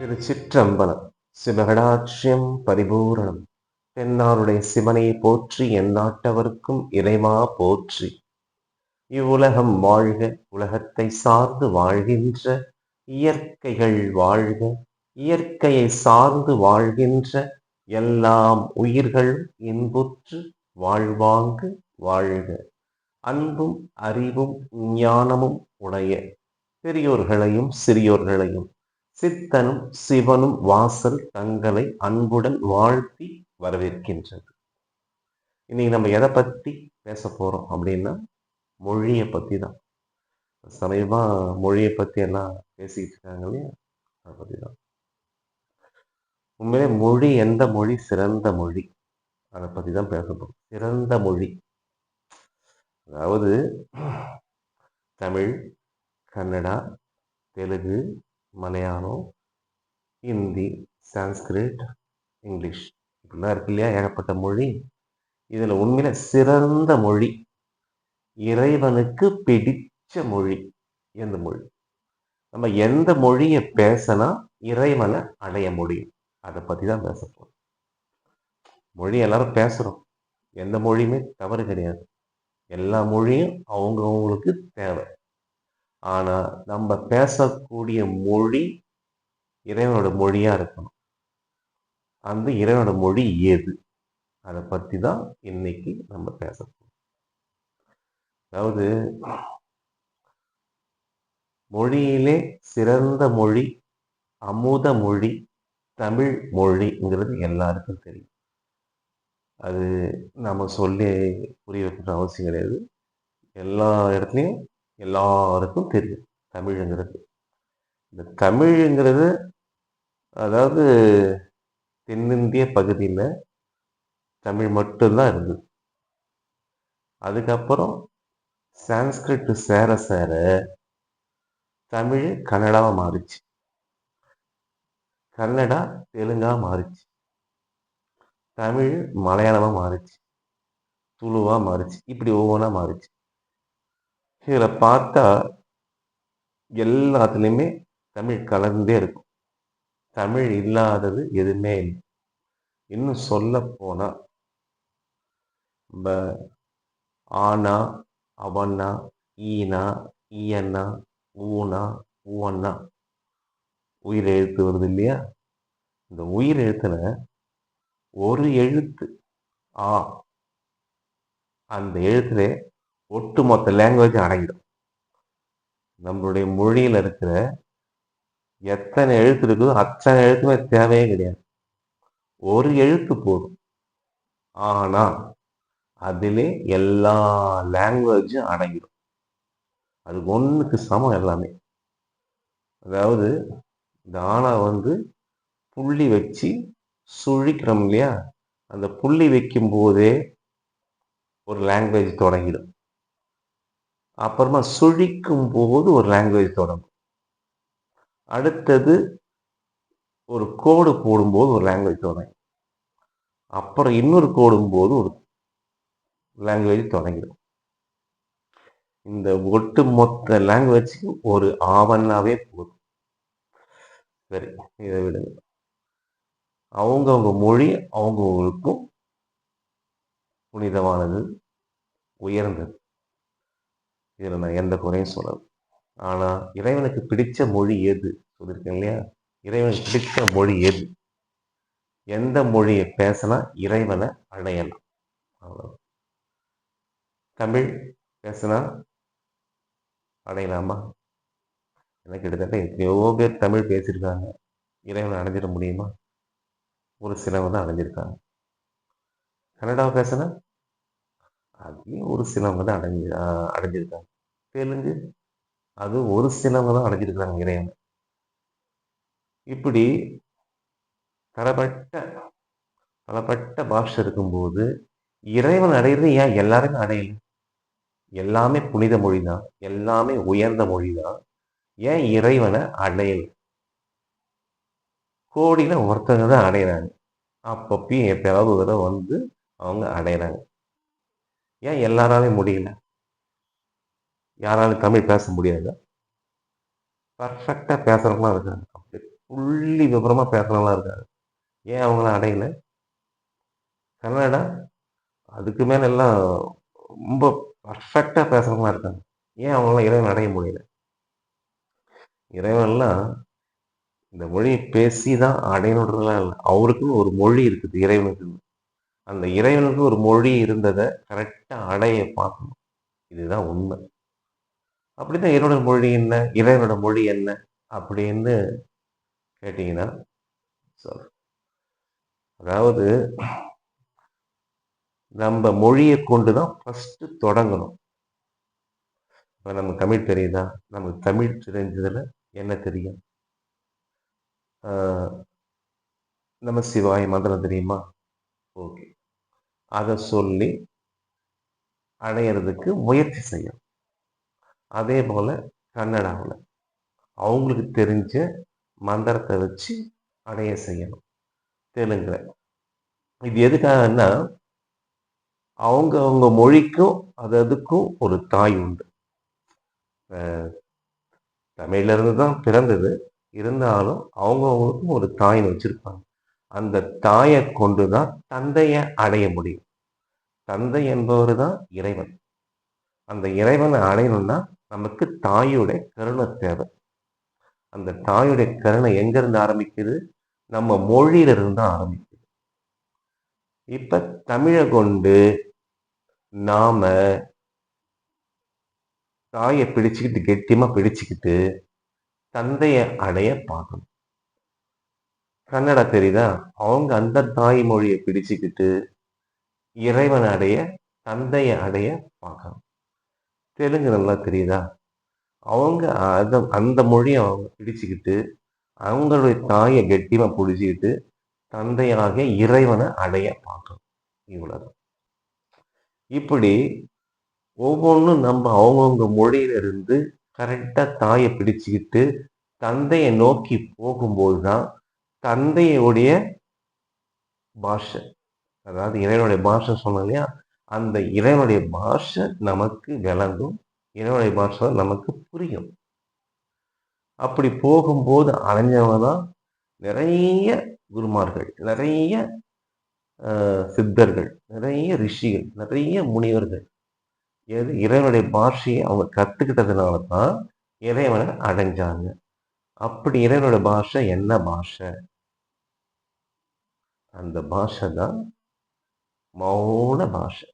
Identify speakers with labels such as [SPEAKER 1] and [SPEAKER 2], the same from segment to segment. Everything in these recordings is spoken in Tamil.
[SPEAKER 1] திருச்சிற்றம்பலம். சிவகடாட்சியம் பரிபூரணம். தென்னாருடைய சிவனை போற்றி எந்நாட்டவர்க்கும் இறைமா போற்றி. இவ்வுலகம் வாழ்க உலகத்தை சார்ந்து வாழ்கின்ற இயற்கைகள் வாழ்க இயற்கையை சார்ந்து வாழ்கின்ற எல்லாம் உயிர்கள் இன்புற்று வாழ்வாங்கு வாழ்க. அன்பும் அறிவும் ஞானமும் உடைய பெரியோர்களையும் சிறியோர்களையும் சித்தனும் சிவனும் வாசல் தங்களை அன்புடன் வாழ்த்தி வரவேற்கின்றது இன்னைக்கு நம்ம எதை பத்தி பேச போறோம் அப்படின்னா மொழியை பத்தி தான் சமயமா மொழியை பத்தி எல்லாம் பேசிக்கிட்டு இருக்காங்க இல்லையா? அதை பத்தி தான் உண்மையிலே மொழி எந்த மொழி? சிறந்த மொழி. அதை பத்தி தான் பேச போறோம். சிறந்த மொழி. அதாவது தமிழ் கன்னடா தெலுங்கு மலையாளம் ஹிந்தி சான்ஸ்கிரிட் இங்கிலீஷ் இப்படிலாம் இருக்கு இல்லையா? ஏகப்பட்ட மொழி. இதில் உண்மையில் சிறந்த மொழி. இறைவனுக்கு பிடித்த மொழி எந்த மொழி? நம்ம எந்த மொழியை பேசினா இறைவனை அடைய முடியும்? அதை பற்றி தான் பேச போகிறோம் மொழி எல்லாரும் பேசுகிறோம் எந்த மொழியுமே தவறு கிடையாது. எல்லா மொழியும் அவங்கவுங்களுக்கு தேவை. ஆனால் நம்ம பேசக்கூடிய மொழி இறைவனோட மொழியாக இருக்கணும். அந்த இறைவனோட மொழி ஏது அதை பற்றி தான் இன்னைக்கு நம்ம பேசப்போம் அதாவது மொழியிலே சிறந்த மொழி அமுத மொழி தமிழ் மொழிங்கிறது எல்லாருக்கும் தெரியும். அது நம்ம சொல்லி புரிய வைக்கிற அவசியம் கிடையாது. எல்லா இடத்துலையும் எல்லாருக்கும் தெரியும். தமிழுங்கிறது. இந்த தமிழுங்கிறது அதாவது தென்னிந்திய பகுதியில் தமிழ் மட்டும்தான் இருந்தது அதுக்கப்புறம் சான்ஸ்கிரிட் சேர சேர தமிழ் கன்னடாவாக மாறிச்சு. கன்னடா தெலுங்கா மாறிச்சு. தமிழ் மலையாளமாக மாறிச்சு. துளுவாக மாறிச்சு. இப்படி ஒவ்வொன்றா மாறிச்சு. இதில் பார்த்தா எல்லாத்துலேயுமே தமிழ் கலந்தே இருக்கும். தமிழ் இல்லாதது எதுவுமே இல்லை. இன்னும் சொல்ல போனால் நம்ம ஆனா அவண்ணா ஈனா ஈயண்ணா ஊனா ஊவண்ணா உயிர் எழுத்து வருது இல்லையா? இந்த உயிர் எழுத்துல ஒரு எழுத்து ஆ அந்த எழுத்துல ஒட்டுமொத்த லேங்குவேஜும் அடங்கிடும். நம்மளுடைய மொழியில் இருக்கிற எத்தனை எழுத்து இருக்குதோ அத்தனை எழுத்துமே தேவையே கிடையாது. ஒரு எழுத்து போதும். ஆனால் அதிலே எல்லா லாங்குவேஜும் அடங்கிடும். அது ஒன்றுக்கு சமம் எல்லாமே. அதாவது தானா வந்து புள்ளி வச்சு சுழிக்கிறோம் இல்லையா? அந்த புள்ளி வைக்கும் போதே ஒரு லாங்குவேஜ் தொடங்கிடும். அப்புறமா சுழிக்கும் போது ஒரு லாங்குவேஜ் தொடங்கும். அடுத்தது ஒரு கோடு போடும்போது ஒரு லாங்குவேஜ் தொடங்கும். அப்புறம் இன்னொரு கோடும்போது ஒரு லாங்குவேஜ் தொடங்கிடும். இந்த ஒட்டு மொத்த லாங்குவேஜுக்கு ஒரு ஆவண்ணாவே போதும். சரி இதை விடுங்க. அவங்கவுங்க மொழி அவங்கவுங்களுக்கும் புனிதமானது உயர்ந்தது. இதில் நான் எந்த குறையும் சொல்லலை. ஆனால் இறைவனுக்கு பிடித்த மொழி எது? சொல்லியிருக்கேன் இல்லையா? இறைவனுக்கு பிடித்த மொழி எது? எந்த மொழியை பேசினா இறைவனை அடையலாம்? அவ்வளோ தமிழ் பேசினா அடையலாமா? எனக்கு கிட்டத்தட்ட எத்தனையோ பேர் தமிழ் பேசியிருக்காங்க. இறைவனை அடைஞ்சிட முடியுமா? ஒரு சிலவங்க தான் அடைஞ்சிருக்காங்க. கன்னடாவை பேசினா அதையும் ஒரு சிலவங்க தான் அடைஞ்சு அடைஞ்சிருக்காங்க. தெலுங்கு. அது ஒரு சிலவங்க தான் அடைஞ்சிருக்கிறாங்க இறைவனை. இப்படி பலப்பட்ட பலப்பட்ட பாஷை இருக்கும்போது இறைவன் அடையிறது ஏன் எல்லாருமே அடையல? எல்லாமே புனித மொழி தான் எல்லாமே உயர்ந்த மொழி தான் ஏன் இறைவனை அடையல? கோடியில ஒருத்தங்க தான் அடையிறாங்க. அப்பப்பயும் எப்பயாவது ஒரு தடவை வந்து அவங்க அடையிறாங்க. ஏன் எல்லாராலையும் முடியல? யாராலும் தமிழ் பேச முடியாது. பர்ஃபெக்டாக பேசுகிறவங்களாம் இருக்காங்க. அப்படி புள்ளி விபரமா பேசுகிறவங்களாம் இருக்காங்க. ஏன் அவங்கள அடையல? கன்னடா அதுக்கு மேல எல்லாம் ரொம்ப பர்ஃபெக்டாக பேசுகிறவங்களாம் இருக்காங்க. ஏன் அவங்களாம் இறைவன் அடைய முடியல? இறைவன்லாம் இந்த மொழியை பேசி தான் அடையணுன்றதுலாம் இல்லை. அவருக்குன்னு ஒரு மொழி இருக்குது இறைவனுக்கு. அந்த இறைவனுக்கு ஒரு மொழி இருந்ததை கரெக்டாக அடைய பார்க்கணும். இதுதான் உண்மை. அப்படிதான் என்னோட மொழி என்ன? இறைவனோட மொழி என்ன? அப்படின்னு கேட்டிங்கன்னா சார் அதாவது நம்ம மொழியை கொண்டு தான் ஃபஸ்ட்டு தொடங்கணும். இப்போ நமக்கு தமிழ் தெரியுதா? நமக்கு தமிழ் தெரிஞ்சதில் என்ன தெரியும்? நம்ம சிவாய மந்திரம் தெரியுமா? ஓகே அதை சொல்லி அடையிறதுக்கு முயற்சி செய்யும் அதே போல் கன்னடாவில். அவங்களுக்கு தெரிஞ்ச மந்திரத்தை வச்சு அடைய செய்யணும். தெலுங்குல. இது எதுக்காகன்னா அவங்க அவங்க மொழிக்கும் அது அதுக்கும் ஒரு தாய் உண்டு. தமிழ்லேருந்து இருந்து தான் பிறந்தது. இருந்தாலும் அவங்கவுங்களுக்கும் ஒரு தாயின்னு வச்சிருப்பாங்க. அந்த தாயை கொண்டு தான் தந்தையை அடைய முடியும். தந்தை என்பவர் தான் இறைவன். அந்த இறைவனை அடையணும்னா நமக்கு தாயுடைய கருணை தேவை. அந்த தாயுடைய கருணை எங்கேருந்து ஆரம்பிக்குது? நம்ம மொழியிலிருந்து தான் ஆரம்பிக்குது. இப்ப தமிழை கொண்டு நாம தாயை பிடிச்சுக்கிட்டு கெட்டியமா பிடிச்சுக்கிட்டு தந்தையை அடைய பார்க்கணும். கன்னடா தெரியுதா? அவங்க அந்த தாய் மொழியை பிடிச்சுக்கிட்டு இறைவன் அடைய தந்தையை அடைய பார்க்கணும். தெலுங்கு நல்லா தெரியுதா? அவங்க அதை அந்த மொழியை அவங்க பிடிச்சிக்கிட்டு அவங்களுடைய தாயை கெட்டியமாக பிடிச்சிக்கிட்டு தந்தையாக இறைவனை அடைய பார்க்கணும். இவ்வளோதான் இப்படி ஒவ்வொன்றும் நம்ம அவங்கவுங்க மொழியில இருந்து தாயை பிடிச்சுக்கிட்டு தந்தையை நோக்கி போகும்போது தான் தந்தையுடைய பாஷை. அதாவது இறைவனுடைய பாஷை சொன்னோம் இல்லையா? அந்த இறைவனுடைய பாஷை நமக்கு விளங்கும். இறைவனுடைய பாஷை நமக்கு புரியும். அப்படி போகும்போது அலைஞ்சவங்க தான் நிறைய குருமார்கள் நிறைய சித்தர்கள் நிறைய ரிஷிகள் நிறைய முனிவர்கள். எது இறைவனுடைய பாஷையை அவங்க கற்றுக்கிட்டதுனால தான் இறைவனை அடைஞ்சாங்க. அப்படி இறைவனுடைய பாஷை என்ன பாஷை? அந்த பாஷை தான் மௌன பாஷை.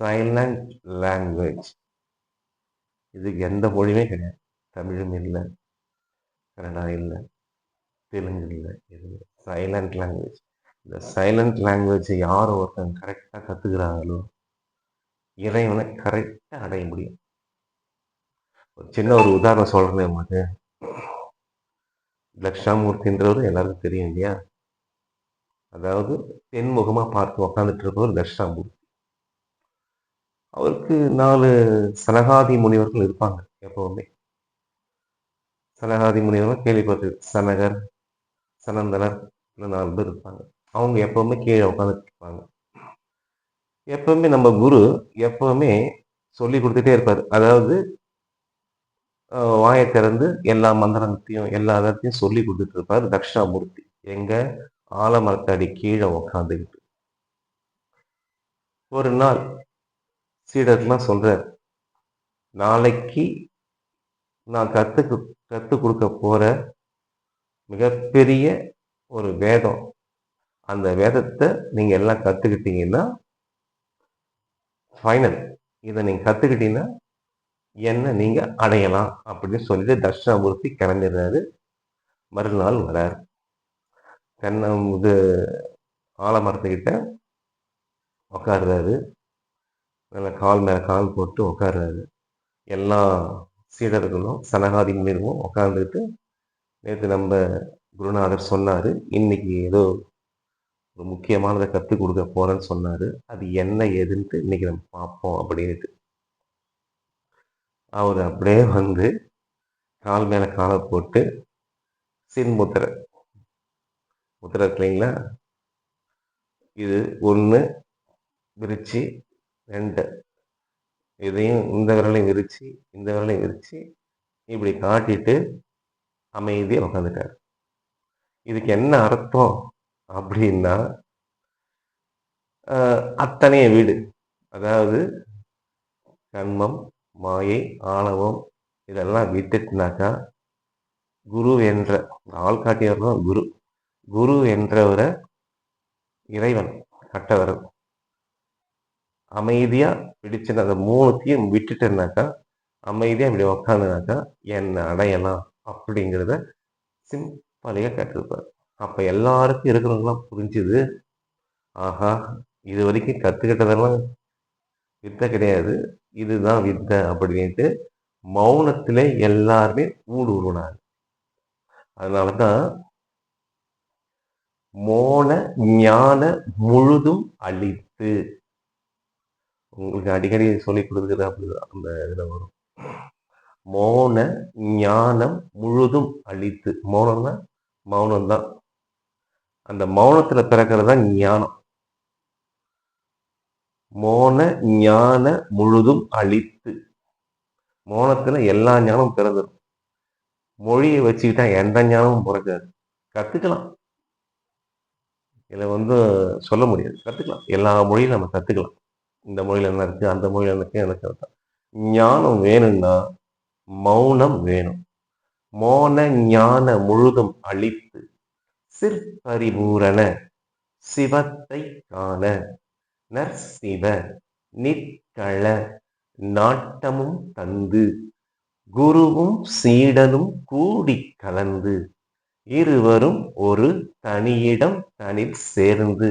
[SPEAKER 1] சைலண்ட் லாங்குவேஜ் இதுக்கு எந்த மொழியுமே கிடையாது. தமிழும் இல்லை கன்னடா இல்லை தெலுங்கு இல்லை எதுவும் சைலண்ட் லாங்குவேஜ் இந்த சைலண்ட் லாங்குவேஜை யார் ஒருத்தன் கரெக்டாக கற்றுக்கிறாங்களோ இறைவனை கரெக்டாக அடைய முடியும். ஒரு சின்ன ஒரு உதாரணம் சொல்கிறேன் உங்களுக்கு. தட்சிணாமூர்த்தின்றவர் எல்லாருக்கும் தெரியும் இல்லையா? அதாவது தென்முகமாக பார்த்து உக்காந்துட்டு இருப்பவர் தட்சிணாமூர்த்தி. அவருக்கு நாலு சனகாதி முனிவர்கள் இருப்பாங்க எப்பவுமே. சனகாதி முனிவர்கள் கேள்விப்பட்டு சனகர் சனந்தனர் நாலு பேர் இருப்பாங்க. அவங்க எப்பவுமே கீழே உட்காந்துட்டு இருப்பாங்க. எப்பவுமே நம்ம குரு எப்பவுமே சொல்லி கொடுத்துட்டே இருப்பார். அதாவது வாயை திறந்து எல்லா மந்திரத்தையும் எல்லா இடத்தையும் சொல்லி கொடுத்துட்டு இருப்பார் தட்சிணாமூர்த்தி. எங்க? ஆலமரத்தடி கீழே உக்காந்துக்கிட்டு. ஒரு நாள் சீடர்லாம் சொல்றார் நாளைக்கு நான் கத்துக்கு கற்றுக் கொடுக்க போற மிகப்பெரிய ஒரு வேதம் அந்த வேதத்தை நீங்க எல்லாம் கத்துக்கிட்டீங்கன்னா ஃபைனல் இதை நீங்க கத்துக்கிட்டீங்கன்னா என்ன நீங்க அடையலாம் அப்படின்னு சொல்லிட்டு தட்சிணாமூர்த்தி கிளம்பிடுறாரு. மறுநாள் வரார். தென்னை இது ஆலமரத்துக்கிட்ட உட்காடுறாரு நல்ல கால் மேலே கால் போட்டு உட்காடுறாரு எல்லா சீடர்களும் சனகாதி முனிவரும் உட்காந்துட்டு நேற்று நம்ம குருநாதர் சொன்னார் இன்னைக்கு ஏதோ ஒரு முக்கியமானதை கற்றுக் கொடுக்க போகிறேன்னு சொன்னார். அது என்ன ஏதுன்ட்டு இன்னைக்கு நம்ம பார்ப்போம் அப்படின்ட்டு அவர் அப்படியே வந்து கால் மேலே காலை போட்டு சின் முத்திரை. முத்திரை இல்லைங்களா? இது ஒன்று விரிச்சு ரெண்டு. இதையும் இந்த விரலையும் விரித்து இந்த விரலையும் விரித்து இப்படி காட்டிட்டு அமைதியாக உட்காந்துட்டார் இதுக்கு என்ன அர்த்தம் அப்படின்னா அத்தனைய வீடு அதாவது கண்மம் மாயை ஆணவம் இதெல்லாம் விட்டுட்டுனாக்கா குரு என்ற ஆள்காட்டியவர் தான் குரு. குரு என்றவரை இறைவன் கட்டவர் அமைதியா பிடிச்சு அந்த மூணுத்தையும் விட்டுட்டேன்னாக்கா அமைதியா இப்படி உக்காந்துனாக்கா என்னை அடையலாம் அப்படிங்கிறத சிம்பளியா கற்றுருப்பார் அப்ப எல்லாருக்கும் இருக்கிறவங்களாம் புரிஞ்சுது ஆஹா இது வரைக்கும் கத்துக்கிட்டதெல்லாம் வித்தை கிடையாது இதுதான் வித்தை அப்படின்ட்டு மௌனத்தில் எல்லாருமே ஊடுருவினாங்க அதனாலதான் மோன ஞான முழுதும் அழித்து உங்களுக்கு அடிக்கடி சொல்லி கொடுக்குறது அப்படிதான் அந்த இதுல வரும். மௌன ஞானம் முழுதும் அழித்து மௌனம்னா மௌனம் தான் அந்த மௌனத்துல பிறக்கிறது தான் ஞானம். மோன ஞான முழுதும் அழித்து. மோனத்துல எல்லா ஞானமும் பிறந்துடும் மொழியை வச்சுக்கிட்டா எந்த ஞானமும் பிறக்காது. கத்துக்கலாம். இதில் வந்து சொல்ல முடியாது. கத்துக்கலாம். எல்லா மொழியும் நம்ம கத்துக்கலாம். இந்த மொழியில் என்ன இருக்குது அந்த மொழியில் என்ன இருக்கு? எனக்கு ஞானம் வேணும்னா மௌனம் வேணும். மோன ஞான முழுதும் அழித்து சிற்பரிபூரண சிவத்தை காண நற்சிவ நிற்கள நாட்டமும் தந்து குருவும் சீடனும் கூடி கலந்து இருவரும் ஒரு தனியிடம் தனில் சேர்ந்து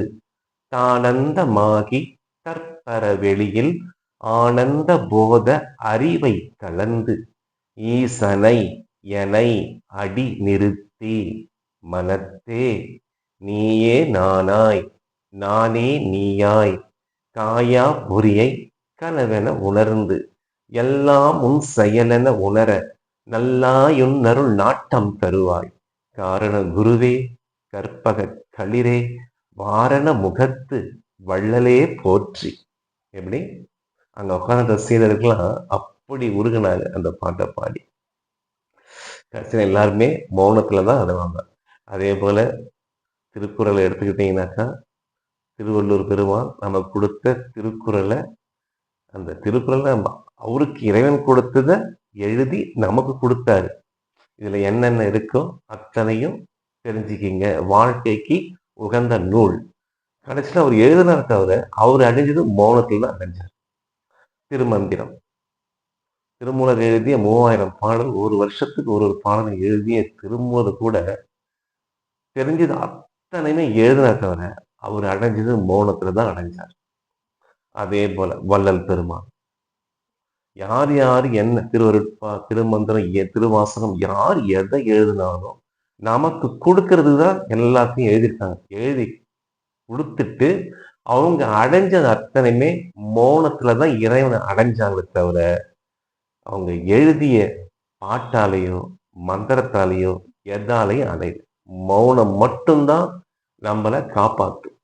[SPEAKER 1] தானந்தமாகி தற்பர வெளியில் ஆனந்த போத அறிவை கலந்து ஈசனை எனை அடி நிறுத்தி மனத்தே நீயே நானாய் நானே நீயாய் காயா பொறியை கனவென உணர்ந்து எல்லாம் உன் செயலென உணர நல்லாயுன் நல்லாயுன்னருள் நாட்டம் தருவாய். காரண குருவே கற்பக களிரே வாரண முகத்து வள்ளலே போற்றி. எப்படி? அங்க உட்கார்ந்த சீடருக்கெல்லாம் அப்படி உருகினாரு அந்த பாட்டை பாடி. கடைசியில் எல்லாருமே மௌனத்துல தான் அழுவாங்க. அதே போல திருக்குறளை எடுத்துக்கிட்டீங்கன்னாக்கா திருவள்ளூர் பெருமான் நம்ம கொடுத்த திருக்குறளை அந்த திருக்குறளை அவருக்கு இறைவன் கொடுத்ததை எழுதி நமக்கு கொடுத்தாரு. இதுல என்னென்ன இருக்கோ அத்தனையும் தெரிஞ்சுக்கிங்க. வாழ்க்கைக்கு உகந்த நூல். கடைசியில் அவர் எழுதினார் தவிர அவர் அடைஞ்சது மௌனத்தில் தான் அடைஞ்சார் திருமந்திரம். திருமூலர் எழுதிய மூவாயிரம் பாடல் ஒரு வருஷத்துக்கு ஒரு ஒரு பாடலை எழுதிய திருமூலர் கூட தெரிஞ்சது அத்தனையுமே எழுதினார் தவிர அவர் அடைஞ்சது மௌனத்தில் தான் அடைஞ்சார் அதே போல வள்ளல் பெருமான் யார் யார் என்ன திருவருட்பா திருமந்திரம் திருவாசகம் யார் எதை எழுதினாலும் நமக்கு கொடுக்கறது தான் எல்லாத்தையும் எழுதியிருக்காங்க. எழுதி கொடுத்துட்டு அவங்க அடைஞ்சது அத்தனையுமே மௌனத்துல தான் இறைவனை அடைஞ்சாங்களே தவிர அவங்க எழுதிய பாட்டாலேயோ மந்திரத்தாலேயோ எதாலையும் அடையுது மௌனம் மட்டும்தான் நம்மளை காப்பாற்றும்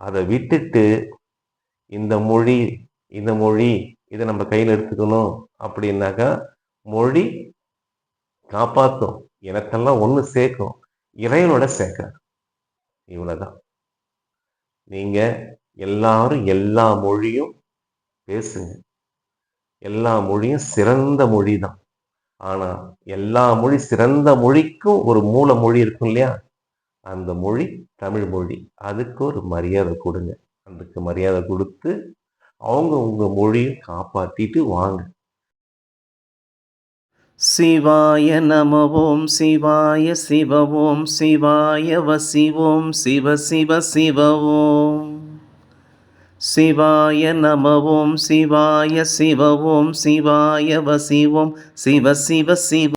[SPEAKER 1] அதை விட்டுட்டு இந்த மொழி இந்த மொழி இதை நம்ம கையில் எடுத்துக்கணும் அப்படின்னாக்கா மொழி காப்பாற்றும் எனக்கெல்லாம் ஒன்று சேர்க்கும். இறைவனோட சேர்க்க இவ்வளோதான் நீங்க எல்லாரும் எல்லா மொழியும் பேசுங்க. எல்லா மொழியும் சிறந்த மொழி தான் ஆனா எல்லா மொழி சிறந்த மொழிக்கும் ஒரு மூல மொழி இருக்கும் இல்லையா? அந்த மொழி தமிழ் மொழி. அதுக்கு ஒரு மரியாதை கொடுங்க. அதுக்கு மரியாதை கொடுத்து அவங்க உங்க மொழியை காப்பாத்திட்டு வாங்க.
[SPEAKER 2] சிவாய நம ஓம் சிவாய சிவ ஓம் சிவாய வசிவோம் சிவ சிவ சிவ ஓம். சிவாய நம ஓம் சிவாய சிவ ஓம் சிவாய வசிவோம் சிவ சிவ சிவ